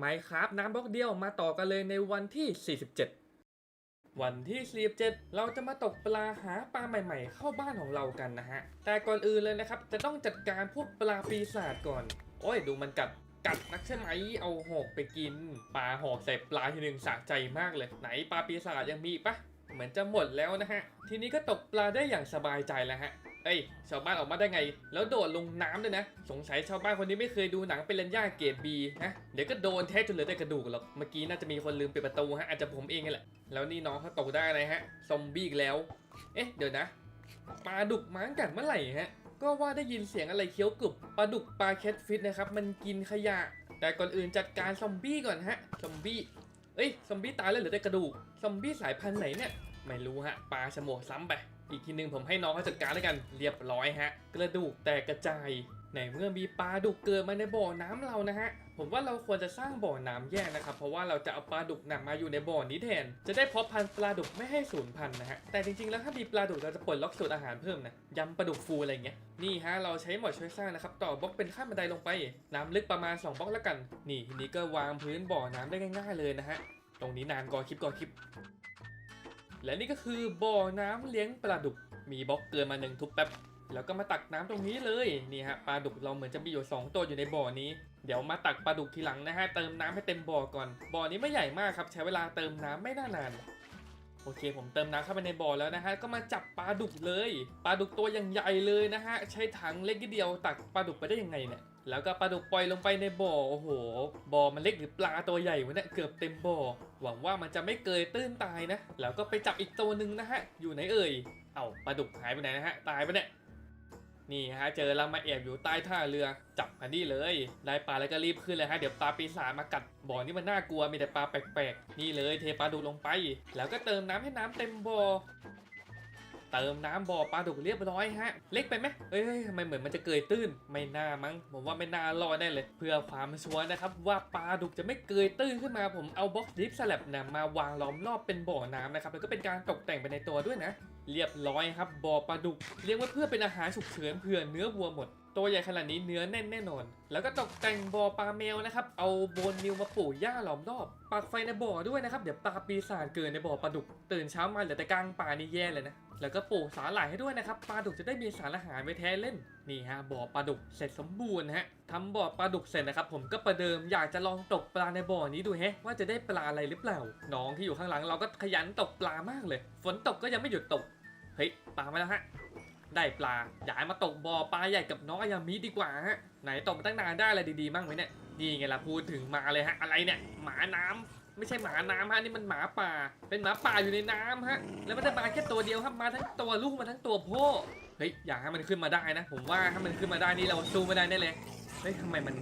ไมครับน้ำบล็อกเดียวมาต่อกันเลยในวันที่ 47 วันที่ 47 เราจะมาตกปลาหาปลาใหม่ๆ เข้าบ้านของเรากันนะฮะ แต่ก่อนอื่นเลยนะครับ จะต้องจัดการพวกปลาปีศาจก่อน โอ้ย ดูมันกัดกัดนักใช่ไหม เอาหอกไปกิน ปลาหอกใส่ปลาทีหนึ่งสะใจมากเลย ไหนปลาปีศาจยังมีปะเหมือนจะหมดแล้วนะฮะ ทีนี้ก็ตกปลาได้อย่างสบายใจแล้วฮะ เอ้ยชาวบ้านออกมาได้ไง แล้วโดดลงน้ำด้วยนะ สงสัยชาวบ้านคนนี้ไม่เคยดูหนังเป็นเลนย่าเกรดบีนะเดี๋ยวก็โดนแท้จนเหลือแต่กระดูกหรอกเมื่อกี้น่าจะมีคนลืมปิดประตูฮะอาจจะผมเองนี่แหละแล้วนี่น้องเขาตกได้อะไรฮะซอมบี้อีกแล้ว เอ๊ะเดี๋ยวนะปลาดุกมาตั้งแต่เมื่อไหร่ฮะก็ว่าได้ยินเสียงอะไรเคี้ยวกรุบปลาดุกปลาแคทฟิชนะครับมันกินขยะ แต่ก่อนอื่นจัดการซอมบี้ก่อนฮะซอมบี้เอ้ยซอมบี้ตายแล้วเหลือแต่กระดูกซอมบี้สายพันธุ์ไหนเนี่ยไม่รู้ฮะปลาฉมวกซ้ำไป อีกทีหนึงผมให้น้องเขาจัดการแล้วกันเรียบร้อยฮะ กระดูกแตกกระจายในเมื่อมีปลาดุกเกิดมาในบ่อน้ำเรานะฮะ ผมว่าเราควรจะสร้างบ่อน้ำแยกนะครับ เพราะว่าเราจะเอาปลาดุกหนำมาอยู่ในบ่อนี้แทน จะได้เพาะพันธุ์ปลาดุกไม่ให้สูญพันธุ์นะฮะ แต่จริงๆแล้วถ้ามีปลาดุกเราจะปลดล็อกสูตรอาหารเพิ่มนะยำปลาดุกฟูอะไรเงี้ย นี่ฮะเราใช้หมอดช่วยสร้างนะครับ ต่อบล็อกเป็นขั้นบันไดลงไป น้ำลึกประมาณ 2บล็อกแล้วกัน นี่ทีนี้ก็วางพื้นบ่อน้ำได้ง่าย ๆเลยนะฮะ ตรงนี้นานกอคลิปกอคลิป และนี่ก็คือบ่อน้ำเลี้ยงปลาดุก มีบล็อกเกินมาหนึ่งทุบแป๊บ แล้วก็มาตักน้ำตรงนี้เลย นี่ฮะปลาดุกเราเหมือนจะมีอยู่ 2 ตัวอยู่ในบ่อนี้ เดี๋ยวมาตักปลาดุกทีหลังนะฮะ เติมน้ำให้เต็มบ่อก่อน บ่อนี้ไม่ใหญ่มากครับ ใช้เวลาเติมน้ำไม่น่านานโอเค ผมเติมน้ำเข้าไปในบ่อแล้วนะฮะ ก็มาจับปลาดุกเลย ปลาดุกตัวอย่างใหญ่เลยนะฮะ ใช้ถังเล็กนิดเดียวตักปลาดุกไปได้ยังไงเนี่ยแล้วก็ปลาดุกปล่อยลงไปในบ่อโอ้โหบ่อมันเล็กหรือปลาตัวใหญ่วะเนี่ยเกือบเต็มบ่อหวังว่ามันจะไม่เกยตื้นตายนะ แล้วก็ไปจับอีกตัวหนึ่งนะฮะ อยู่ไหนเอ่ยเอาปลาดุกหายไปไหนนะฮะตายไปเนี่ยนี่ฮะเจอแล้วมาแอบอยู่ใต้ท่าเรือจับกันนี่เลย ได้ปลาแล้วก็รีบขึ้นเลยฮะเดี๋ยวปลาปีศาจมากัดบ่อนี่มันน่ากลัวมีแต่ปลาแปลกๆ นี่เลยเทปลาดุกลงไป แล้วก็เติมน้ำให้น้ำเต็มบ่อ เติมน้ำบ่อปลาดุกเรียบร้อยฮะ เล็กไปไหมเอ้ยทำไมเหมือนมันจะเกยตื้น ไม่น่ามั้ง ผมว่าไม่น่ารอดแน่เลย เพื่อความชัวร์นะครับว่าปลาดุกจะไม่เกยตื้นขึ้นมา ผมเอาบ็อกซ์ดิฟสลับนะมาวางล้อมรอบเป็นบ่อน้ำนะครับ แล้วก็เป็นการตกแต่งไปในตัวด้วยนะ เรียบร้อยครับ บ่อปลาดุก เลี้ยงไว้เพื่อเป็นอาหารฉุกเฉินเผื่อเนื้อวัวหมดตัวใหญ่ขนาดนี้เนื้อแน่นแน่นอน แล้วก็ตกแต่งบ่อปลาแมวนะครับ เอาโบนนิวมาปลูกหญ้าล้อมรอบ ปักไฟในบ่อด้วยนะครับ เดี๋ยวปลาปีศาจเกิดในบ่อปลาดุก ตื่นเช้ามาเหลือแต่กลางป่านี่แย่เลยนะ แล้วก็ปลูกสาหร่ายให้ด้วยนะครับปลาดุกจะได้มีสารอาหารไว้แท้เล่นนี่ฮะบ่อปลาดุกเสร็จสมบูรณ์นะฮะทำบ่อปลาดุกเสร็จนะครับผมก็ประเดิมอยากจะลองตกปลาในบ่อนี้ดูแฮะว่าจะได้ปลาอะไรหรือเปล่า น้องที่อยู่ข้างหลังเราก็ขยันตกปลามากเลย ฝนตกก็ยังไม่หยุดตกเฮ้ยปลามาแล้วฮะได้ปลาย้ายมาตกบ่อปลาใหญ่กับน้องอายามิดีกว่าฮะไหนตกมาตั้งนานได้อะไรดีๆบ้างไหมเนี่ยนี่ไงล่ะพูดถึงมาเลยฮะอะไรเนี่ยหมาน้ำ ไม่ใช่หมาน้ำฮะนี่มันหมาป่า เป็นหมาป่าอยู่ในน้ำฮะ แล้วไม่ได้มาแค่ตัวเดียวครับมาทั้งตัวลูกมาทั้งตัวพ่อเฮ้ยอยากให้มันขึ้นมาได้นะ ผมว่าถ้ามันขึ้นมาได้นี่เราสู้ไม่ได้แน่เลยเฮ้ยทำไมมัน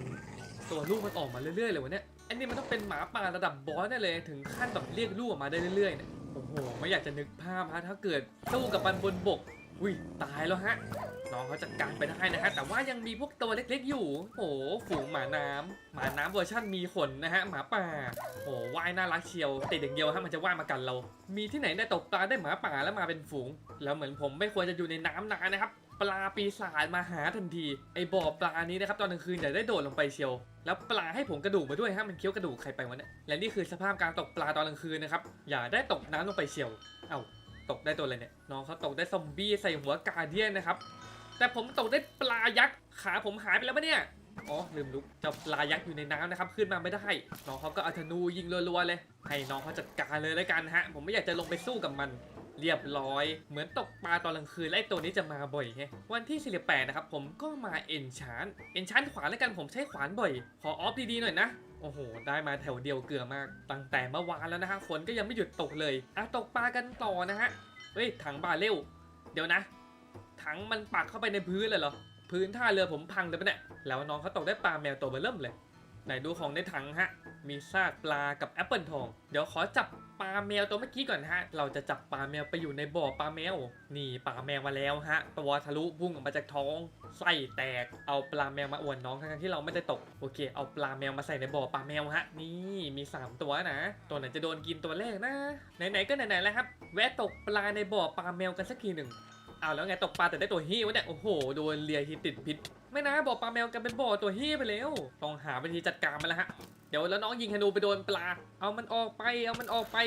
ตัวลูกมันออกมาเรื่อยๆเลยวะเนี่ยอันนี้มันต้องเป็นหมาป่าระดับบอสแน่เลย ถึงขั้นแบบเรียกลูกออกมาได้เรื่อยๆเนี่ยโอ้โหไม่อยากจะนึกภาพฮะถ้าเกิดสู้กับมันบนบก อุ้ยตายแล้วฮะ น้องเขาจัดการไปได้นะฮะ แต่ว่ายังมีพวกตัวเล็กๆอยู่ โอ้โหฝูงหมาน้ำหมาน้ำเวอร์ชั่นมีขนนะฮะ หมาป่า โอ้โหว่ายน่ารักเชียวติดอย่างเดียวฮะมันจะว่ายมากันเรา มีที่ไหนได้ตกปลาได้หมาป่าแล้วมาเป็นฝูง แล้วเหมือนผมไม่ควรจะอยู่ในน้ำนานนะครับ ปลาปีศาจมาหาทันที ไอ้บ่อปลานี้นะครับตอนกลางคืนอย่าได้โดดลงไปเชียว แล้วปลาให้ผมกระดูกมาด้วยฮะมันเคี้ยวกระดูกใครไปวะเนี่ย และนี่คือสภาพการตกปลาตอนกลางคืนนะครับ อย่าได้ตกน้ำลงไปเชียว เอ้า ตกได้ตัวอะไรเนี่ยน้องเขาตกได้ซอมบี้ใส่หัวกาเดียนนะครับ แต่ผมตกได้ปลายักษ์ขาผมหายไปแล้วปะเนี่ยอ๋อลืมลุกเจ้าปลายักษ์อยู่ในน้ำนะครับ ขึ้นมาไม่ได้ น้องเขาก็เอาธนูยิงรัวๆเลย ให้น้องเขาจัดการเลยแล้วกันฮะ ผมไม่อยากจะลงไปสู้กับมัน เรียบร้อย เหมือนตกปลาตอนกลางคืนและไอ้ตัวนี้จะมาบ่อยไงวันที่ 48 นะครับผมก็มาเอนชานเอนชานขวานแล้วกันผมใช้ขวานบ่อย ขอออฟดีๆหน่อยนะ โอ้โห ได้มาแถวเดียวเกลือมาก ตั้งแต่เมื่อวานแล้วนะฮะ ฝนก็ยังไม่หยุดตกเลยอะตกปลากันต่อนะฮะ เฮ้ย ถังบาเร็ว เดี๋ยวนะ ถังมันปักเข้าไปในพื้นเลยเหรอ พื้นท่าเรือผมพังเลยปะเนี่ย แล้วน้องเขาตกได้ปลาแมวตัวเบลเริ่มเลย ไหนดูของในถังฮะ มีซากปลากับแอปเปิลทอง เดี๋ยวขอจับ ปลาแมวตัวเมื่อกี้ก่อนฮะ เราจะจับปลาแมวไปอยู่ในบ่อปลาแมว นี่ปลาแมวมาแล้วฮะ ตัวทะลุพุ่งออกมาจากท้องไส้แตก เอาปลาแมวมาอวนน้องทั้งที่เราไม่ได้ตก โอเค เอาปลาแมวมาใส่ในบ่อปลาแมวฮะ นี่มี 3 ตัวนะ ตัวไหนจะโดนกินตัวแรกนะ ไหนๆก็ไหนๆแล้วครับ แวะตกปลาในบ่อปลาแมวกันสักทีหนึ่งเอาแล้วไงตกปลาแต่ได้ตัวฮี้วะเนี่ย โอ้โห โดนเลียทีติดพิษ ไม่นะบ่อปลาแมวกันเป็นบ่อตัวฮี้ไปแล้ว ต้องหาวิธีจัดการมันล้วฮะ เดี๋ยวแล้วน้องยิงธนูไปโดนปลา เอามันออกไป เอามันออกไป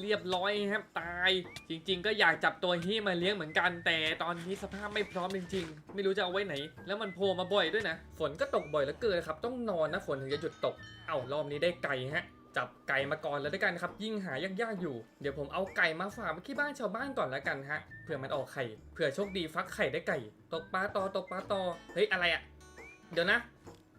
เรียบร้อยครับตาย จริง ๆ ก็อยากจับตัวฮีมาเลี้ยงเหมือนกัน แต่ตอนนี้สภาพไม่พร้อมจริง ๆ ไม่รู้จะเอาไว้ไหน แล้วมันโผล่มาบ่อยด้วยนะ ฝนก็ตกบ่อยเหลือเกินครับ ต้องนอนนะฝนถึงจะหยุดตก เอ้ารอบนี้ได้ไก่ฮะจับไก่มาก่อนแล้วด้วยกันครับ ยิ่งหายากๆอยู่ เดี๋ยวผมเอาไก่มาฝากไว้ที่บ้านชาวบ้านก่อนแล้วกันฮะเผื่อมันออกไข่เผื่อโชคดีฟักไข่ได้ไก่ ตกปลาต่อตกปลาต่อเฮ้ยอะไรอะเดี๋ยวนะ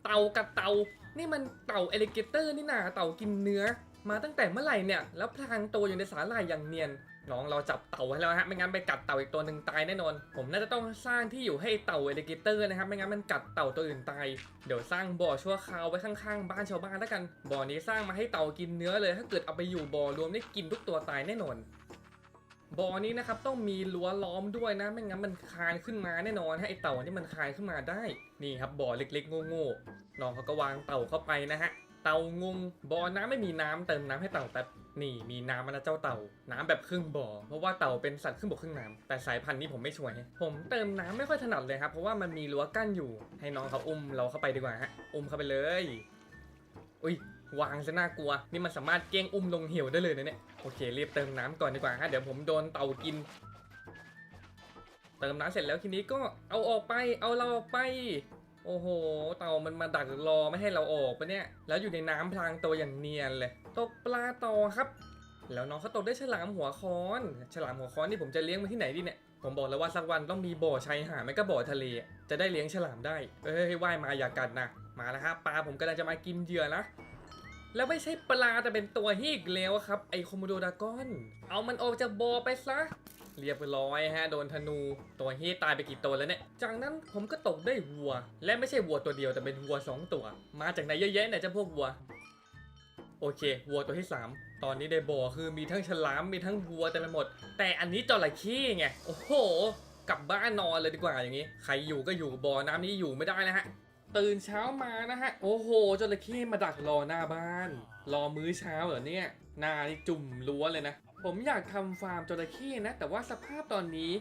เตากับเตา นี่มันเต่าเอลิเกเตอร์นี่นาเต่ากินเนื้อ มาตั้งแต่เมื่อไหร่เนี่ย แล้วพลางตัวอยู่ในสาหร่ายอย่างเนียนน้องเราจับเต่าไว้แล้วฮะไม่งั้นไปกัดเต่าอีกตัวหนึ่งตายแน่นอน ผมน่าจะต้องสร้างที่อยู่ให้เต่าเอลิเกเตอร์นะครับไม่งั้นมันกัดเต่าตัวอื่นตายเดี๋ยวสร้างบ่อชั่วคราวไว้ข้างๆ บ้านชาวบ้านแล้วกันบ่อนี้สร้างมาให้เต่ากินเนื้อเลย ถ้าเกิดเอาไปอยู่บ่อรวมนี่กินทุกตัวตายแน่นอน บ่อนี้นะครับต้องมีรั้วล้อมด้วยนะ ไม่งั้นมันคานขึ้นมาแน่นอนฮะไอเต่านี่มันคานขึ้นมาได้นี่ครับบ่อเล็กๆโง่ๆน้องเขาก็วางเต่าเข้าไปนะฮะเต่างงบ่อน้ำไม่มีน้ำเติมน้ำให้เต่าแป๊บนี่มีน้ำมานะเจ้าเต่า น้ำแบบครึ่งบ่อ เพราะว่าเต่าเป็นสัตว์ครึ่งบกครึ่งน้ำแต่สายพันธุ์นี้ผมไม่ช่วย ผมเติมน้ำไม่ค่อยถนัดเลยครับ เพราะว่ามันมีรั้วกั้นอยู่ ให้น้องเขาอุ้มเราเข้าไปดีกว่าฮะ อุ้มเข้าไปเลย อุ้ย วางซะน่ากลัว นี่มันสามารถเก้งอุ้มลงเหวได้เลยนะเนี่ย โอเครีบเติมน้ำก่อนดีกว่าฮะเดี๋ยวผมโดนเต่ากิน เติมน้ำเสร็จแล้วทีนี้ก็เอาออกไป เอาเราออกไป โอ้โห เต่ามันมาดักรอไม่ให้เราออกปะเนี่ย แล้วอยู่ในน้ำพลางตัวอย่างเนียนเลย ตกปลาต่อครับ แล้วน้องเขาตกได้ฉลามหัวค้อน ฉลามหัวค้อนนี่ผมจะเลี้ยงไว้ที่ไหนดีเนี่ยผมบอกแล้วว่าสักวันต้องมีบ่อชายหาดไม่ก็บ่อทะเล จะได้เลี้ยงฉลามได้ เอ้ยว่ายมาอย่ากัดนะ มาแล้วครับปลาผมกำลังจะมากินเหยื่อนะ แล้วไม่ใช่ปลาแต่เป็นตัวฮีกแล้วครับ ไอโคโมโดดากอน เอามันออกจากบ่อไปซะ เรียบร้อยฮะ โดนธนูตัวฮีตายไปกี่ตัวแล้วเนี่ย จากนั้นผมก็ตกได้วัว และไม่ใช่วัวตัวเดียวแต่เป็นวัวสองตัว มาจากไหนเยอะแยะเนี่ยจ้าพวกวัว โอเค วัวตัวที่ 3 ตอนนี้ในบ่อคือมีทั้งฉลามมีทั้งวัวเต็มไปหมด แต่อันนี้จระเข้ไงโอ้โห กลับบ้านนอนเลยดีกว่าอย่างนี้ ใครอยู่ก็อยู่บ่อน้ำนี้อยู่ไม่ได้นะฮะ ตื่นเช้ามานะฮะ โอ้โหจระเข้มาดักรอหน้าบ้าน รอมื้อเช้าเหรอเนี่ยหน้านี่จุ่มล้วนเลยนะ ผมอยากทำฟาร์มจระเข้นะ แต่ว่าสภาพตอนนี้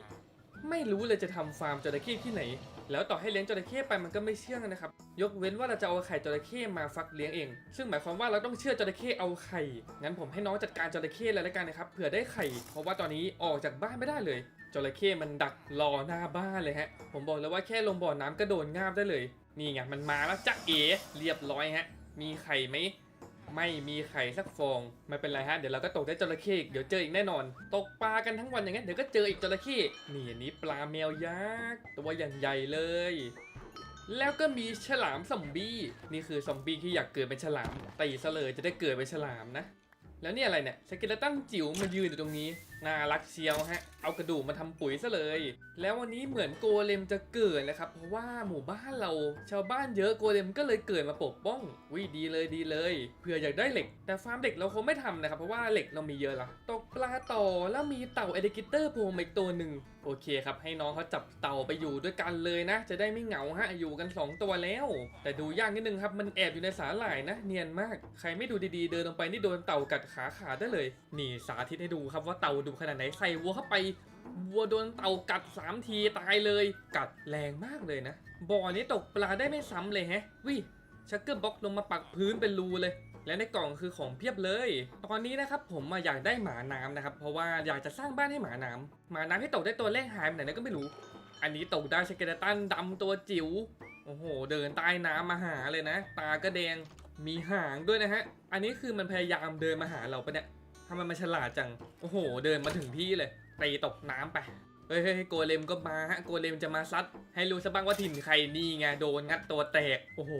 ไม่รู้เลยจะทำฟาร์มจระเข้ที่ไหน แล้วต่อให้เลี้ยงจระเข้ไปมันก็ไม่เชื่องนะครับ ยกเว้นว่าเราจะเอาไข่จระเข้มาฟักเลี้ยงเอง ซึ่งหมายความว่าเราต้องเชื่อจระเข้เอาไข่ งั้นผมให้น้องจัดการจระเข้เลยแล้วกันนะครับ เผื่อได้ไข่ เพราะว่าตอนนี้ออกจากบ้านไม่ได้เลย จระเข้มันดักรอหน้าบ้านเลยฮะ ผมบอกเลยว่าแค่ลงบ่อน้ำก็โดนงาบได้เลย นี่ไงมันมาแล้วจ้าเอ๋เรียบร้อยฮะ มีไข่ไหม ไม่มีไข่สักฟองไม่เป็นไรฮะเดี๋ยวเราก็ตกได้จระเข้อีกเดี๋ยวเจออีกแน่นอน ตกปลากันทั้งวันอย่างนั้นเดี๋ยวก็เจออีกจระเข้นี่อันนี้ปลาแมวยักษ์ตัวอย่างใหญ่เลย แล้วก็มีฉลามซอมบี้นี่คือซอมบี้ที่อยากเกิดเป็นฉลามตีซะเลยจะได้เกิดเป็นฉลามนะ แล้วนี่อะไรเนี่ยสเกเลตันจิ๋วมายืนอยู่ตรงนี้ น่ารักเชียวฮะ เอากระดูกมาทำปุ๋ยซะเลย แล้ววันนี้เหมือนโกเลมจะเกิดนะครับ เพราะว่าหมู่บ้านเราชาวบ้านเยอะโกเลมก็เลยเกิดมาปกป้องวิดีเลยดีเลยเผื่ออยากได้เหล็ก แต่ฟาร์มเหล็กเราคงไม่ทำนะครับ เพราะว่าเหล็กเรามีเยอะละตกปลาต่อแล้วมีเต่าเอเดกิเตอร์โผล่มาอีกตัวหนึ่งโอเคครับ ให้น้องเขาจับเต่าไปอยู่ด้วยกันเลยนะ จะได้ไม่เหงาฮะอยู่กัน 2 ตัวแล้ว แต่ดูยากนิดนึงครับ มันแอบอยู่ในสาหร่ายนะ เนียนมาก ใครไม่ดูดีๆ เดินลงไปนี่โดนเต่ากัดขาขาดได้เลย นี่สาธิตให้ดูครับว่าเต่าดขนาดไหนใส่วัวเข้าไปวัวโดนเต่ากัด 3 ทีตายเลย กัดแรงมากเลยนะ บ่อนี้ตกปลาได้ไม่ซ้ำเลยแฮะ วิชักเกอร์บ็อกลงมาปักพื้นเป็นรูเลย และในกล่องคือของเพียบเลย ตอนนี้นะครับผมอยากได้หมาน้ำนะครับ เพราะว่าอยากจะสร้างบ้านให้หมาน้ำหมาน้ำที่ตกได้ตัวแรกหายไปไหนก็ไม่รู้ อันนี้ตกได้สเกเลตันดำตัวจิ๋ว โอ้โห เดินใต้น้ำมาหาเลยนะ ตาก็แดง มีหางด้วยนะฮะ อันนี้คือมันพยายามเดินมาหาเราปะเนี่ย ทำไมมันฉลาดจัง โอ้โห เดินมาถึงที่เลยตีตกน้ำไป เฮ้ยเฮ้ยโกเลมก็มาฮะ โกเลมจะมาซัด ให้รู้ซะบ้างว่าถิ่นใครนี่ไง โดนงัดตัวแตก โอ้โห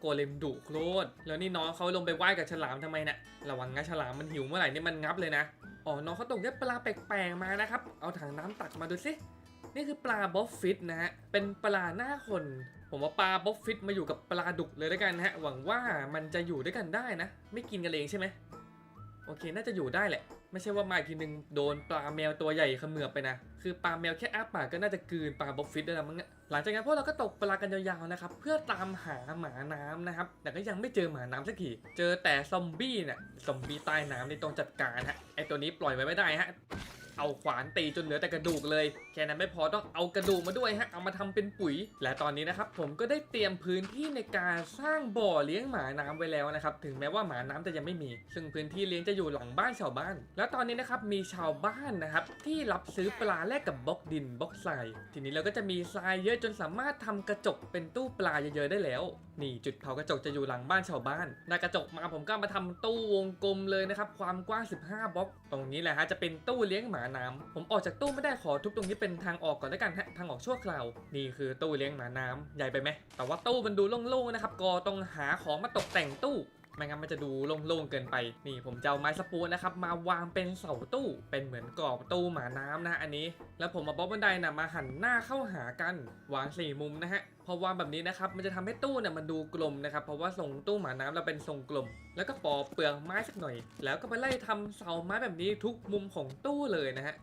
โกเลมดุโคตรแล้วนี่น้องเขาลงไปว่ายกับฉลามทำไมน่ะ ระวังนะฉลามมันหิวเมื่อไหร่นี่มันงับเลยนะ อ๋อ น้องเขาตกได้ปลาแปลกๆมานะครับ เอาถังน้ำตักมาดูสินี่คือปลาบ๊อบฟิตนะฮะ เป็นปลาหน้าคน ผมว่าปลาบ๊อบฟิตมาอยู่กับปลาดุกเลยแล้วกันนะฮะ หวังว่ามันจะอยู่ด้วยกันได้นะ ไม่กินกันเองใช่ไหม โอเค น่าจะอยู่ได้แหละ ไม่ใช่ว่ามาอีกทีนึงโดนปลาแมวตัวใหญ่เขมือบไปนะ คือปลาแมวแค่อ้าปากก็น่าจะกืนปลาบ๊อบฟิตได้แล้วมั้งเนี่ยหลังจากนั้นพวกเราก็ตกปลากันยาวๆนะครับ เพื่อตามหาหมาน้ำนะครับ แต่ก็ยังไม่เจอหมาน้ำสักที เจอแต่ซอมบี้เนี่ย ซอมบี้ใต้น้ำนี่ต้องจัดการฮะ ไอตัวนี้ปล่อยไว้ไม่ได้ฮะ เอาขวานตีจนเหลือแต่กระดูกเลย แค่นั้นไม่พอต้องเอากระดูกมาด้วยฮะเอามาทำเป็นปุ๋ย และตอนนี้นะครับผมก็ได้เตรียมพื้นที่ในการสร้างบ่อเลี้ยงหมาน้ำไว้แล้วนะครับถึงแม้ว่าหมาน้ำจะยังไม่มี ซึ่งพื้นที่เลี้ยงจะอยู่หลังบ้านชาวบ้าน แล้วตอนนี้นะครับมีชาวบ้านนะครับที่รับซื้อปลาแลกกับบล็อกดินบล็อกทรายทีนี้เราก็จะมีทรายเยอะจนสามารถทำกระจกเป็นตู้ปลาเยอะๆได้แล้ว นี่จุดเผากระจกจะอยู่หลังบ้านชาวบ้านได้กระจกมาผมก็มาทำตู้วงกลมเลยนะครับความกว้าง 15บล็อก ตรงนี้แหละฮะจะเป็นตู้เลี้ยงหมาน้ำผมออกจากตู้ไม่ได้ขอทุบตรงนี้เป็นทางออกก่อนแล้วกันฮะทางออกชั่วคราวนี่คือตู้เลี้ยงหมาน้ำใหญ่ไปไหมแต่ว่าตู้มันดูโล่งๆนะครับก็ต้องหาของมาตกแต่งตู้ ไม่งั้นมันจะดูโล่งๆเกินไป นี่ผมจะเอาไม้สปูนนะครับมาวางเป็นเสาตู้เป็นเหมือนกรอบตู้หมาน้ำนะอันนี้ แล้วผมมาบล็อกบันไดนะมาหันหน้าเข้าหากันวางสี่มุมนะฮะพอวางแบบนี้นะครับมันจะทำให้ตู้เนี่ยมันดูกลมนะครับเพราะว่าทรงตู้หมาน้ำเราเป็นทรงกลม แล้วก็ปอกเปลือกไม้สักหน่อย แล้วก็ไปไล่ทำเสาไม้แบบนี้ทุกมุมของตู้เลยนะฮะ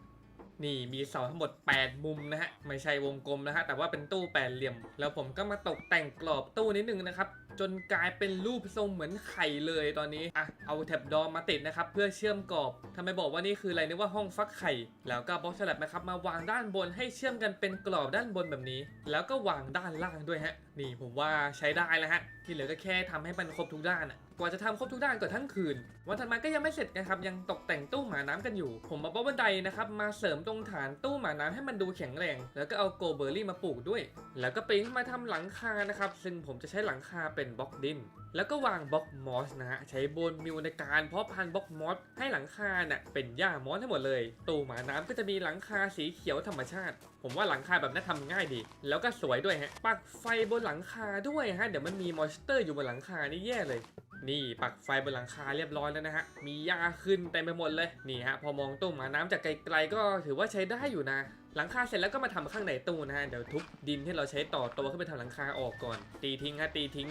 นี่มีเสาทั้งหมด 8 มุมนะฮะ ไม่ใช่วงกลมนะฮะ แต่ว่าเป็นตู้แปดเหลี่ยม แล้วผมก็มาตกแต่งกรอบตู้นิดนึงนะครับ จนกลายเป็นรูปทรงเหมือนไข่เลยตอนนี้อะเอาแท็บดอมมาติดนะครับเพื่อเชื่อมกรอบทำไมบอกว่านี่คืออะไรนึกว่าห้องฟักไข่ แล้วก็บล็อกสลับนะครับมาวางด้านบนให้เชื่อมกันเป็นกรอบด้านบนแบบนี้ แล้วก็วางด้านล่างด้วยฮะนี่ผมว่าใช้ได้แล้วฮะที่เหลือก็แค่ทำให้มันครบทุกด้านอะกว่าจะทำครบทุกด้านก็ทั้งคืน วันถัดมาก็ยังไม่เสร็จนะครับยังตกแต่งตู้หมาน้ำกันอยู่ ผมมาบล็อกบันไดนะครับมาเสริมตรงฐานตู้หมาน้ำให้มันดูแข็งแรง แล้วก็เอาโกเบอร์รี่มาปลูกด้วย แล้วก็ปีนขึ้นมาทำหลังคานะครับซึ่งผมจะใช้หลังคาเป็นบล็อกดิน แล้วก็วางบล็อกมอสนะฮะ ใช้โบนมิวในการเพาะพันธุ์บล็อกมอสให้หลังคาเนี่ยเป็นหญ้ามอสทั้งหมดเลย ตู้หมาน้ำก็จะมีหลังคาสีเขียวธรรมชาติ ผมว่าหลังคาแบบนั้นทำง่ายดี แล้วก็สวยด้วยฮะ ปักไฟบนหลังคาด้วยฮะ เดี๋ยวมันมีมอสเตอร์อยู่บนหลังคานี่แย่เลยนี่ปักไฟบนหลังคาเรียบร้อยแล้วนะฮะ มีหญ้าขึ้นเต็มไปหมดเลย นี่ฮะ พอมองตู้หมาน้ำจากไกลๆก็ถือว่าใช้ได้อยู่นะ หลังคาเสร็จแล้วก็มาทำข้างในตู้นะฮะ เดี๋ยวทุบดินที่เราใช้ต่อตัวขึ้นไปทำหลังคาออกก่อน ตีทิ้งฮะ ตีทิ้ง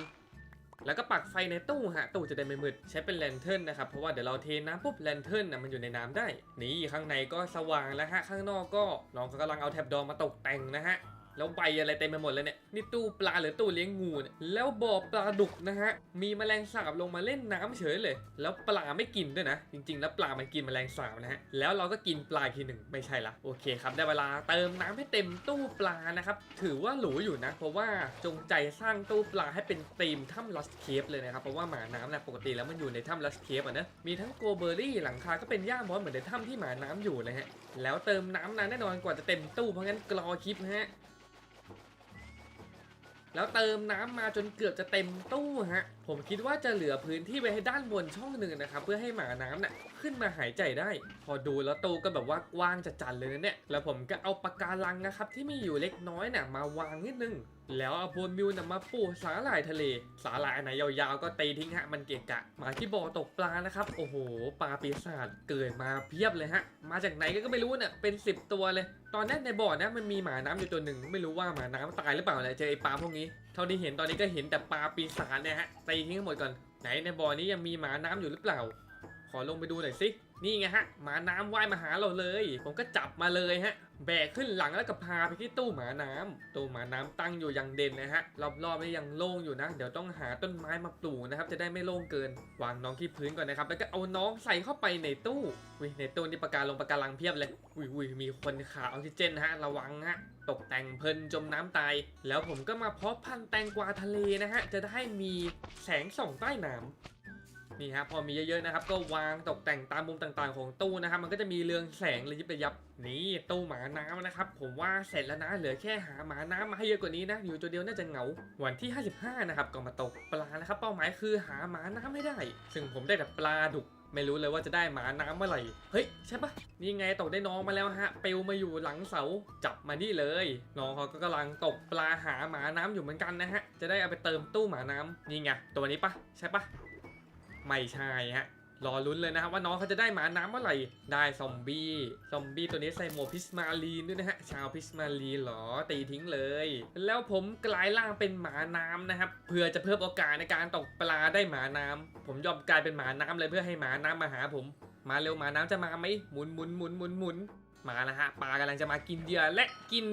แล้วก็ปักไฟในตู้ฮะตู้จะได้ไม่มืดใช้เป็นแลนเทิร์นนะครับเพราะว่าเดี๋ยวเราเทน้ำปุ๊บแลนเทิร์นนะมันอยู่ในน้ำได้ นี่ข้างในก็สว่างแล้วฮะข้างนอกก็น้องเขากำลังเอาแท็บดอมมาตกแต่งนะฮะ แล้วใบอะไรเต็มไปหมดเลยเนี่ยนี่ตู้ปลาหรือตู้เลี้ยงงูเนี่ยแล้วบ่อปลาดุกนะฮะมีแมลงสาบลงมาเล่นน้ำเฉยเลย แล้วปลาไม่กินด้วยนะ จริง ๆ แล้วปลามันกินแมลงสาบนะฮะแล้วเราก็กินปลาทีหนึ่งไม่ใช่ละโอเคครับได้เวลาเติมน้ำให้เต็มตู้ปลานะครับถือว่าหรูอยู่นะ เพราะว่าจงใจสร้างตู้ปลาให้เป็นธีมถ้ำลัสเคฟเลยนะครับเพราะว่าหมาน้ำนะปกติแล้วมันอยู่ในถ้ำลัสเคฟอะนะมีทั้งโกเบอรี่หลังคาก็เป็นหญ้ามอสเหมือนในถ้ำที่หมาน้ำอยู่เลยฮะแล้วเติมน้ำนานแน่นอนกว่าจะเต็มตู้เพราะงั้นกรอคลิปฮะ แล้วเติมน้ำมาจนเกือบจะเต็มตู้ฮะ ผมคิดว่าจะเหลือพื้นที่ไว้ให้ด้านบนช่องหนึ่งนะครับ เพื่อให้หมาน้ำน่ะ ขึ้นมาหายใจได้ พอดูแล้วตู้ก็แบบว่ากว้างจะจัดเลยนะเนี่ย แล้วผมก็เอาปะกการังนะครับที่มีอยู่เล็กน้อยน่ะมาวางนิดนึง แล้วเอาโพนมิวนะมาปูสาหร่ายทะเล สาหร่ายอันไหนยาวๆก็ตีทิ้งฮะ มันเกะกะ มาที่บ่อตกปลานะครับ โอ้โห ปลาปีศาจเกิดมาเพียบเลยฮะ มาจากไหนก็ไม่รู้เนี่ยเป็น 10 ตัวเลย ตอนแรกในบ่อนะมันมีหมาน้ำอยู่ตัวหนึ่งไม่รู้ว่าหมาน้ำตายหรือเปล่าเนี่ยเจอไอ้ปลาพวกนี้ เท่าที่เห็นตอนนี้ก็เห็นแต่ปลาปีศาจเนี่ยฮะตีทิ้งห้หมดก่อนไหนในบ่อนี้ยังมีหมาน้ำอยู่หรือเปล่า ขอลงไปดูหน่อยสิ นี่ไงฮะ หมาน้ำว่ายมาหาเราเลย ผมก็จับมาเลยฮะ แบกขึ้นหลังแล้วก็พาไปที่ตู้หมาน้ำตู้หมาน้ำตั้งอยู่อย่างเด่นนะฮะ รอบๆนี่ยังโล่งอยู่นะ เดี๋ยวต้องหาต้นไม้มาปลูกนะครับ จะได้ไม่โล่งเกิน วางน้องที่พื้นก่อนนะครับ แล้วก็เอาน้องใส่เข้าไปในตู้วิในตู้นี่ปะการลงปะการังเพียบเลยวิวิมีคนขาออกซิเจนฮะ ระวังฮะ ตกแต่งเพลินจมน้ำตาย แล้วผมก็มาเพาะพันธุ์แตงกวาทะเลนะฮะ จะได้มีแสงส่องใต้น้ำ นี่ฮะพอมีเยอะๆนะครับ ก็วางตกแต่งตามมุมต่างๆของตู้นะครับ มันก็จะมีเรืองแสงระยิบยับนี่ตู้หมาน้ำนะครับ ผมว่าเสร็จแล้วนะเหลือแค่หาหมาน้ำมาให้เยอะกว่านี้นะ อยู่ตัวเดียวน่าจะเหงา วันที่ 55 นะครับก็มาตกปลานะครับ เป้าหมายคือหาหมาน้ำให้ได้ ซึ่งผมได้แต่ปลาดุกไม่รู้เลยว่าจะได้หมาน้ำเมื่อไหร่ เฮ้ย ใช่ปะนี่ไงตกได้น้องมาแล้วฮะ เปลวมาอยู่หลังเสา จับมานี่เลย น้องเขาก็กำลังตกปลาหาหมาน้ำอยู่เหมือนกันนะฮะ จะได้เอาไปเติมตู้หมาน้ำนี่ไง ตัวนี้ปะใช่ปะ ไม่ใช่ฮะรอลุ้นเลยนะครับว่าน้องเขาจะได้หมาน้ำเมื่อไหร่ได้ซอมบี้ซอมบี้ตัวนี้ใส่หมวกพิสมาลีนด้วยนะฮะชาวพิสมาลีหรอตีทิ้งเลย แล้วผมกลายร่างเป็นหมาน้ำนะครับเพื่อจะเพิ่มโอกาสในการตกปลาได้หมาน้ำผมยอมกลายเป็นหมาน้ำเลยเพื่อให้หมาน้ำมาหาผม มาเร็วหมาน้ำจะมาไหมหมุนหมุนหมุนหมุนหมุนมาแล้วฮะปลากำลังจะมากินเหยื่อและกิน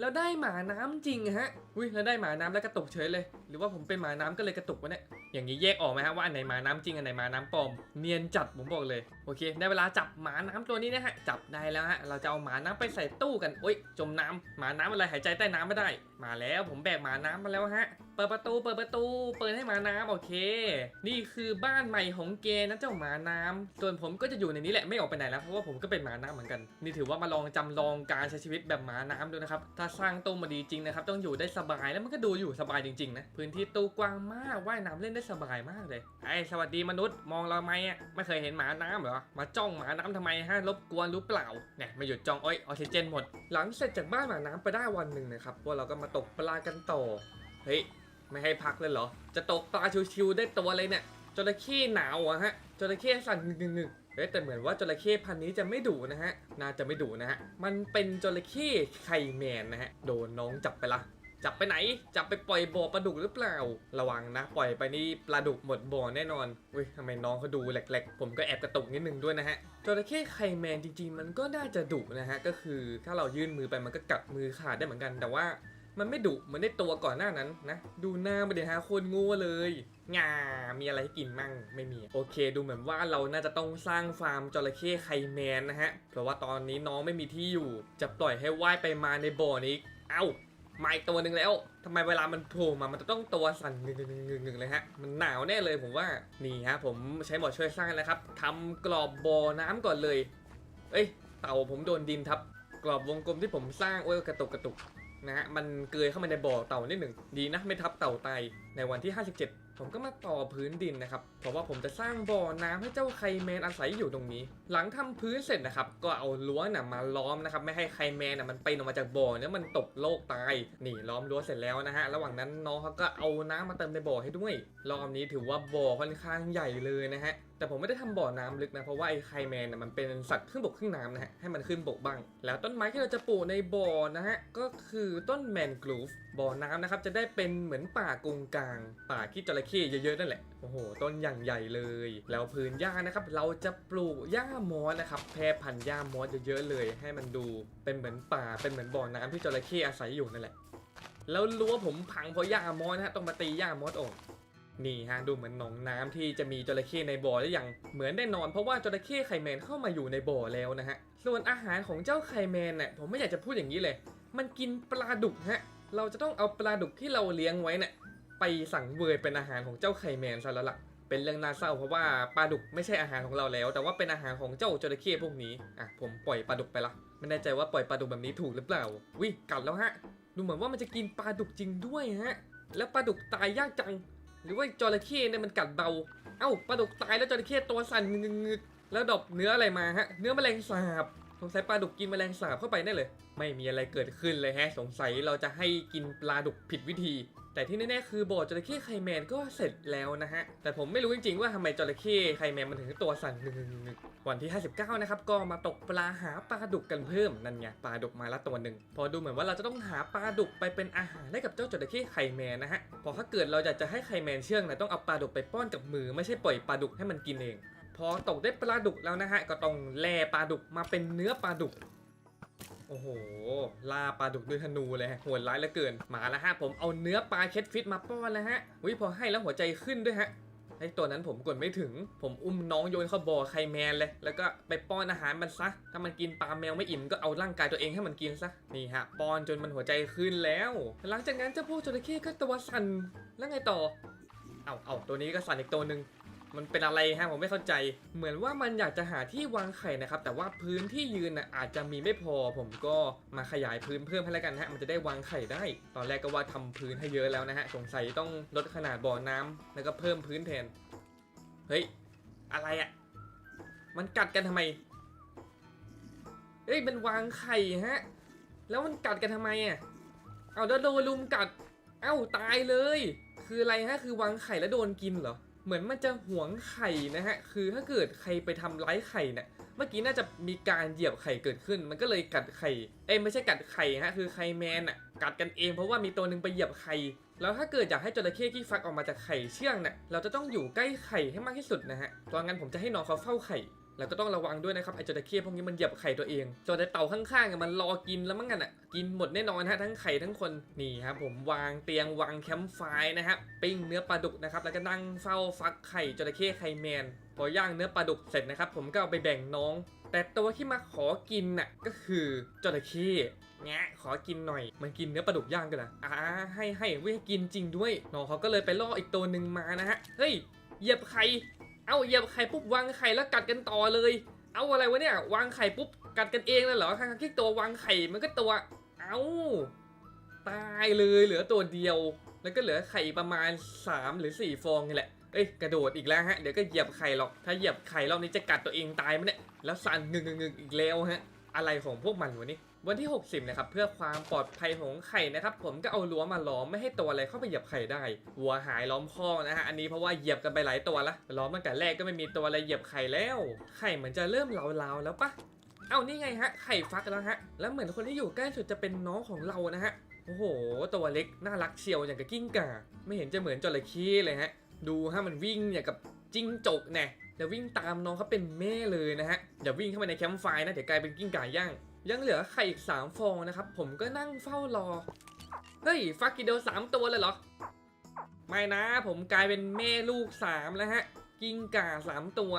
แล้วได้หมาน้ำจริงฮะ อุ้ยแล้วได้หมาน้ำแล้วกระตุกเฉยเลย หรือว่าผมเป็นหมาน้ำก็เลยกระตุกวะเนี่ย อย่างนี้แยกออกไหมฮะว่าอันไหนหมาน้ำจริงอันไหนหมาน้ำปลอมเนียนจัดผมบอกเลยโอเคได้เวลาจับหมาน้ำตัวนี้นะฮะจับได้แล้วฮะเราจะเอาหมาน้ำไปใส่ตู้กันโอ๊ยจมน้ำหมาน้ำอะไรหายใจใต้น้ำไม่ได้ มาแล้วผมแบกหมาน้ำมาแล้วฮะ เปิดประตู เปิดประตู เปิดให้หมาน้ำโอเค นี่คือบ้านใหม่ของเกนะเจ้าหมาน้ำส่วนผมก็จะอยู่ในนี้แหละไม่ออกไปไหนแล้วเพราะว่าผมก็เป็นหมาน้ำเหมือนกัน นี่ถือว่ามาลองจำลองการใช้ชีวิตแบบหมาน้ำดูนะครับ ถ้าสร้างตู้มาดีจริงนะครับต้องอยู่ได้สบายแล้วมันก็ดูอยู่สบายจริงๆนะพื้นที่ตู้กว้างมากว่ายน้ำเล่นได้สบายมากเลยไอ้สวัสดีมนุษย์มองเราไหมอะไม่เคยเห็นหมาน้ำเหรอมาจ้องหมาน้ำทำไมฮะรบกวนรู้เปล่าเนี่ยมาหยุดจ้องโอ้ยออกซิเจนหมด หลังเสร็จจากบ้านหมาน้ำไปได้วันหนึ่งนะครับพวกเราก็มาตกปลากันต่อเฮ้ย ไม่ให้พักเลยเหรอ จะตกปลาชิวๆได้ตัวเลยเนี่ย จระเข้หนาวอะฮะ จระเข้สั่นหนึ่งหนึ่งเฮ้แต่เหมือนว่าจระเข้พันนี้จะไม่ดุนะฮะ น่าจะไม่ดุนะฮะ มันเป็นจระเข้ไข่แมนนะฮะ โดนน้องจับไปละ จับไปไหน จับไปปล่อยบ่อปลาดุกหรือเปล่า ระวังนะ ปล่อยไปนี่ปลาดุกหมดบ่อแน่นอนเว้ยทำไมน้องเขาดูแหลกๆ ผมก็แอบกระตุกนิดนึงด้วยนะฮะ จระเข้ไข่แมนจริงๆ มันก็น่าจะดุนะฮะ ก็คือถ้าเรายื่นมือไปมันก็กัดมือขาดได้เหมือนกัน แต่ว่า มันไม่ดุเหมือนในตัวก่อนหน้านั้นนะ ดูหน้ามันเดี๋ยวฮะโคนงูเลยงามีอะไรให้กินมั่งไม่มี โอเค ดูเหมือนว่าเราน่าจะต้องสร้างฟาร์มจระเข้ไข่แมนนะฮะ เพราะว่าตอนนี้น้องไม่มีที่อยู่ จะปล่อยให้ว่ายไปมาในบ่อนี้ เอ้ามาอีกตัวหนึ่งแล้วทำไมเวลามันโผล่มา มันจะต้องตัวสั่นงึงงึงงึงงึงเลยฮะ มันหนาวแน่เลยผมว่า นี่ฮะ ผมใช้หมอช่วยสร้างแล้วครับทำกรอบบ่อน้ำก่อนเลย เอ้ย เต่าผมโดนดินทับ กรอบวงกลมที่ผมสร้าง โอ้ยกระตุกกระตุก นะฮะมันเกยเข้ามาในบ่อเต่านิดหนึ่งดีนะไม่ทับเต่าตายในวันที่ 57 ผมก็มาต่อพื้นดินนะครับเพราะว่าผมจะสร้างบ่อน้ำให้เจ้าไคแมนอาศัยอยู่ตรงนี้ หลังทำพื้นเสร็จนะครับก็เอารั้วน่ะมาล้อมนะครับไม่ให้ไคแมนน่ะมันไปออกมาจากบ่อเนี่ยมันตกโลกตายนี่ล้อมรั้วเสร็จแล้วนะฮะระหว่างนั้นน้องเขาก็เอาน้ำมาเติมในบ่อให้ด้วยรอบนี้ถือว่าบ่อค่อนข้างใหญ่เลยนะฮะ แต่ผมไม่ได้ทำบ่อน้ำลึกนะ เพราะว่าไอ้ไคแมนนะมันเป็นสัตว์ครึ่งบกครึ่งน้ำนะฮะ ให้มันขึ้นบกบ้าง แล้วต้นไม้ที่เราจะปลูกในบ่อนะฮะ ก็คือต้นแมนกรูฟบ่อน้ำนะครับ จะได้เป็นเหมือนป่ากงกลาง ป่าที่จระเข้เยอะๆนั่นแหละ โอ้โห ต้นอย่างใหญ่เลย แล้วพื้นหญ้านะครับ เราจะปลูกหญ้ามอสนะครับ แพร่พันธุ์หญ้ามอสเยอะๆเลย ให้มันดูเป็นเหมือนป่า เป็นเหมือนบ่อน้ำที่จระเข้อาศัยอยู่นั่นแหละ แล้วรั้วผมพังเพราะหญ้ามอสนะฮะ ต้องมาตีหญ้ามอสออก นี่ฮะดูเหมือนหนองน้ำที่จะมีจระเข้ในบ่อได้อย่างเหมือนแน่นอน เพราะว่าจระเข้ไข่แมนเข้ามาอยู่ในบ่อแล้วนะฮะส่วนอาหารของเจ้าไข่แมนเนี่ยผมไม่อยากจะพูดอย่างนี้เลย มันกินปลาดุกฮะเราจะต้องเอาปลาดุกที่เราเลี้ยงไว้เนี่ยไปสั่งเวยเป็นอาหารของเจ้าไข่แมนซะแล้วล่ะเป็นเรื่องน่าเศร้าเพราะว่าปลาดุกไม่ใช่อาหารของเราแล้ว แต่ว่าเป็นอาหารของเจ้าจระเข้พวกนี้อะผมปล่อยปลาดุกไปละไม่แน่ใจว่าปล่อยปลาดุกแบบนี้ถูกหรือเปล่าวิกัดแล้วฮะ ดูเหมือนว่ามันจะกินปลาดุกจริงด้วยฮะ แล้วปลาดุกตายยากจัง หรือว่าจระเข้เนี่ยมันกัดเบา เอ้าปลาดุกตายแล้วจระเข้ตัวสั่นงึกแล้วดอกเนื้ออะไรมาฮะ เนื้อแมลงสาบ สงสัยปลาดุกกินแมลงสาบเข้าไปแน่เลย ไม่มีอะไรเกิดขึ้นเลยฮะ สงสัยเราจะให้กินปลาดุกผิดวิธี แต่ที่แน่ๆคือบ่อจระเข้ไขแมนก็เสร็จแล้วนะฮะ แต่ผมไม่รู้จริงๆว่าทำไมจระเข้ไขแมนมันถึงตัวสั่นงึกๆๆวันที่ 59 นะครับ ก็มาตกปลาหาปลาดุกกันเพิ่มนั่นไงปลาดุกมาละตัวหนึ่งพอดูเหมือนว่าเราจะต้องหาปลาดุกไปเป็นอาหารให้กับเจ้าจระเข้ไขแมนนะฮะพอถ้าเกิดเราอยากจะให้ไขแมนเชื่องนะต้องเอาปลาดุกไปป้อนกับมือไม่ใช่ปล่อยปลาดุกให้มันกินเอง พอตกได้ปลาดุกแล้วนะฮะก็ต้องแล่ปลาดุกมาเป็นเนื้อปลาดุก โอ้โหล่าปลาดุกด้วยธนูเลยฮะโหดร้ายเหลือเกินมาแล้วฮะผมเอาเนื้อปลาเคทฟิตมาป้อนแล้วฮะวิพอให้แล้วหัวใจขึ้นด้วยฮะไอตัวนั้นผมกดไม่ถึง ผมอุ้มน้องโยนเข้าบ่อไข่แมนเลย แล้วก็ไปป้อนอาหารมันซะ ถ้ามันกินปลาแมวไม่อิ่มก็เอาร่างกายตัวเองให้มันกินซะ นี่ฮะ ป้อนจนมันหัวใจขึ้นแล้ว หลังจากนั้นเจ้าพวกจระเข้ก็ตัวสั่น แล้วไงต่อ เอาเอาตัวนี้ก็สั่นอีกตัวหนึ่ง มันเป็นอะไรฮะผมไม่เข้าใจ เหมือนว่ามันอยากจะหาที่วางไข่นะครับ แต่ว่าพื้นที่ยืนนะอาจจะมีไม่พอ ผมก็มาขยายพื้นเพิ่มให้แล้วกันฮะมันจะได้วางไข่ได้ ตอนแรกก็ว่าทำพื้นให้เยอะแล้วนะฮะสงสัยต้องลดขนาดบ่อน้ำแล้วก็เพิ่มพื้นแทนเฮ้ยอะไรอะ่ะมันกัดกันทำไมเฮ้ยมันวางไข่ฮะ แล้วมันกัดกันทำไมอะเอาแล้วโดนลุมกัด เอ้าตายเลย คืออะไรฮะคือวางไข่แล้วโดนกินเหรอ เหมือนมันจะหวงไข่นะฮะ คือถ้าเกิดใครไปทำร้ายไข่เนี่ย เมื่อกี้น่าจะมีการเหยียบไข่เกิดขึ้น มันก็เลยกัดไข่ เอ้ไม่ใช่กัดไข่ฮะ คือไข่แมนอะ กัดกันเองเพราะว่ามีตัวหนึ่งไปเหยียบไข่ แล้วถ้าเกิดอยากให้จระเข้ที่ฟักออกมาจากไข่เชื่องเนี่ย เราจะต้องอยู่ใกล้ไข่ให้มากที่สุดนะฮะตอนนั้นผมจะให้น้องเขาเฝ้าไข่ แล้วก็ต้องระวังด้วยนะครับไอจระเข้พวกนี้มันเหยียบไข่ตัวเองจนไอ้เต่าข้างๆมันรอกินแล้วมั้งกันอะกินหมดแน่นอนฮะทั้งไข่ทั้งคนนี่ครับผมวางเตียงวางแคมป์ไฟนะครับปิ้งเนื้อปลาดุกนะครับแล้วก็นั่งเฝ้าฟักไข่จระเข้ไข่แมนพอย่างเนื้อปลาดุกเสร็จนะครับผมก็เอาไปแบ่งน้อง แต่ตัวที่มาขอกินน่ะก็คือจระเข้แงะขอกินหน่อย มันกินเนื้อปลาดุกย่างกันนะอ่าให้ให้เว้ยกินจริงด้วยน้องเขาก็เลยไปล่ออีกตัวหนึ่งมานะฮะเฮ้ยเหยียบไข่ เอาเหยียบไข่ปุ๊บวางไข่แล้วกัดกันต่อเลย เอาอะไรวะเนี่ยวางไข่ปุ๊บกัดกันเองเลยเหรอทั้งที่ตัววางไข่มันก็ตัว เอาตายเลยเหลือตัวเดียว แล้วก็เหลือไข่ประมาณ 3 หรือ 4 ฟองนี่แหละเอ้ยกระโดดอีกแล้วฮะเดี๋ยวก็เหยียบไข่หรอกถ้าเหยียบไข่รอบนี้จะกัดตัวเองตายมั้ยเนี่ยแล้วสั่นงึงงึงๆๆอีกแล้วฮะอะไรของพวกมันวะนี่ วันที่ 60 นะครับ เพื่อความปลอดภัยของไข่นะครับ ผมก็เอารั้วมาล้อมไม่ให้ตัวอะไรเข้าไปเหยียบไข่ได้วัวหายล้อมคอกนะฮะ อันนี้เพราะว่าเหยียบกันไปหลายตัวละ ล้อมตั้งแต่แรกก็ไม่มีตัวอะไรเหยียบไข่แล้ว ไข่เหมือนจะเริ่มลาวๆแล้วปะเอ้านี่ไงฮะ ไข่ฟักแล้วฮะ แล้วเหมือนคนที่อยู่ใกล้สุดจะเป็นน้องของเรานะฮะ โอ้โห ตัวเล็กน่ารักเชียวอย่างกับกิ้งก่า ไม่เห็นจะเหมือนจระเข้เลยฮะ ดูฮะมันวิ่งอย่างกับจิ้งจกแน่เดี๋ยววิ่งตามน้องเขาเป็นแม่เลยนะฮะอย่าวิ่งเข้าไปในแคมป์ไฟนะเดี๋ยวกลายเป็นกิ้งก่าย่าง ยังเหลือไข่อีกสามฟองนะครับ ผมก็นั่งเฝ้ารอ เฮ้ยฟักกี่เดียวสามตัวเลยเหรอ ไม่นะ ผมกลายเป็นแม่ลูกสามแล้วฮะ กิ้งก่าสามตัว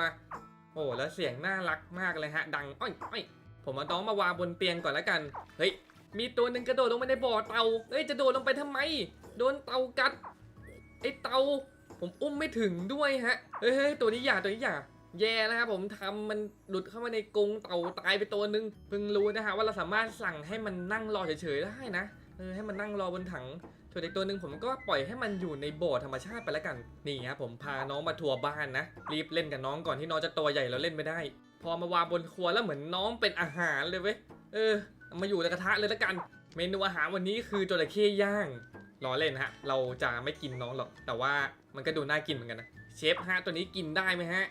โอ้แล้วเสียงน่ารักมากเลยฮะ ดังอ้อยอ้อยผมเอาน้องมาวางบนเตียงก่อนแล้วกัน เฮ้ย มีตัวหนึ่งกระโดดลงไปในบ่อเตาเฮ้ย จะโดดลงไปทำไม โดนเตากัด ไอเตา ผมอุ้มไม่ถึงด้วยฮะ เฮ้ยเฮ้ยตัวนี้อย่าตัวนี้อย่า แย่นะครับผมทำมันหลุดเข้ามาในกรงเต่าตายไปตัวหนึ่งเพิ่งรู้นะฮะว่าเราสามารถสั่งให้มันนั่งรอเฉยๆได้นะเออให้มันนั่งรอบนถังส่วนอีกตัวหนึ่งผมก็ปล่อยให้มันอยู่ในบ่อธรรมชาติไปแล้วกันนี่ครับผมพาน้องมาทัวร์บ้านนะรีบเล่นกับน้องก่อนที่น้องจะตัวใหญ่แล้วเล่นไม่ได้ พอมาวางบนครัวแล้วเหมือนน้องเป็นอาหารเลยเว้ยเออ มาอยู่ในกระทะเลยแล้วกัน เมนูอาหารวันนี้คือจระเข้ย่างล้อเล่นฮะ เราจะไม่กินน้องหรอก แต่ว่ามันก็ดูน่ากินเหมือนกันนะ เชฟฮะ ตัวนี้กินได้ไหมฮะ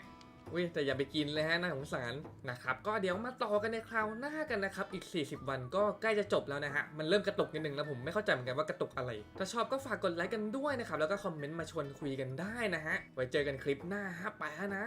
อุ้ยแต่อย่าไปกินเลยฮะน่าสงสารนะครับก็เดี๋ยวมาต่อกันในคราวหน้ากันนะครับอีก 40 วันก็ใกล้จะจบแล้วนะฮะมันเริ่มกระตุกนิดนึงแล้วผมไม่เข้าใจเหมือนกันว่ากระตุกอะไร ถ้าชอบก็ฝากกดไลค์กันด้วยนะครับแล้วก็คอมเมนต์มาชวนคุยกันได้นะฮะไว้เจอกันคลิปหน้าฮะไปนะ